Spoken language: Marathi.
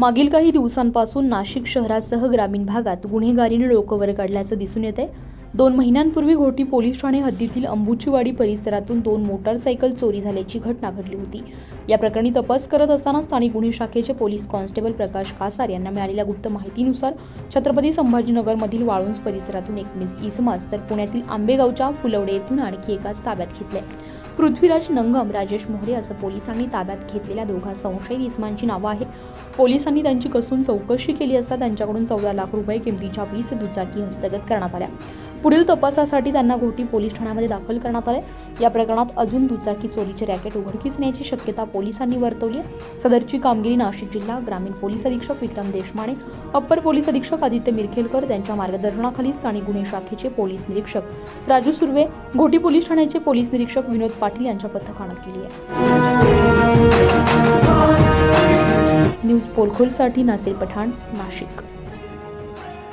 मागील काही दिवसांपासून नाशिक शहरासह ग्रामीण भागात गुन्हेगारीने डोकंवर काढल्याचं दिसून येते दोन महिन्यांपूर्वी घोटी पोलीस ठाणे हद्दीतील अंबुचीवाडी परिसरातून दोन मोटारसायकल चोरी झाल्याची घटना घडली होती. या प्रकरणी तपास करत असताना स्थानिक गुन्हे शाखेचे पोलीस कॉन्स्टेबल प्रकाश कासार यांना मिळालेल्या गुप्त माहितीनुसार छत्रपती संभाजीनगरमधील वाळुंज परिसरातून एक इसमास तर पुण्यातील आंबेगावच्या फुलवडे येथून आणखी एकाच ताब्यात घेतले पृथ्वीराज नंगम राजेश मोहरे असं पोलिसांनी ताब्यात घेतलेल्या दोघा संशयित इसमांची नावं आहेत. पोलिसांनी त्यांची कसून चौकशी केली असता त्यांच्याकडून चौदा लाख रुपये किमतीच्या वीस दुचाकी हस्तगत करण्यात आल्या. पुढील तपासासाठी त्यांना घोटी पोलीस ठाण्यामध्ये दाखल करण्यात आले. या प्रकरणात अजून दुचाकी चोरीचे रॅकेट उघडकीस नेण्याची शक्यता पोलिसांनी वर्तवली आहे. सदरची कामगिरी नाशिक जिल्हा ग्रामीण पोलीस अधीक्षक विक्रम देशमाने अप्पर पोलीस अधीक्षक आदित्य मिरखेलकर त्यांच्या मार्गदर्शनाखाली स्थानिक गुन्हे शाखेचे पोलीस निरीक्षक राजू सुर्वे घोटी पोलीस ठाण्याचे पोलीस निरीक्षक विनोद पाटील यांच्या पथकानं केली आहे. न्यूज पोलखोलसाठी नासिर पठाण नाशिक.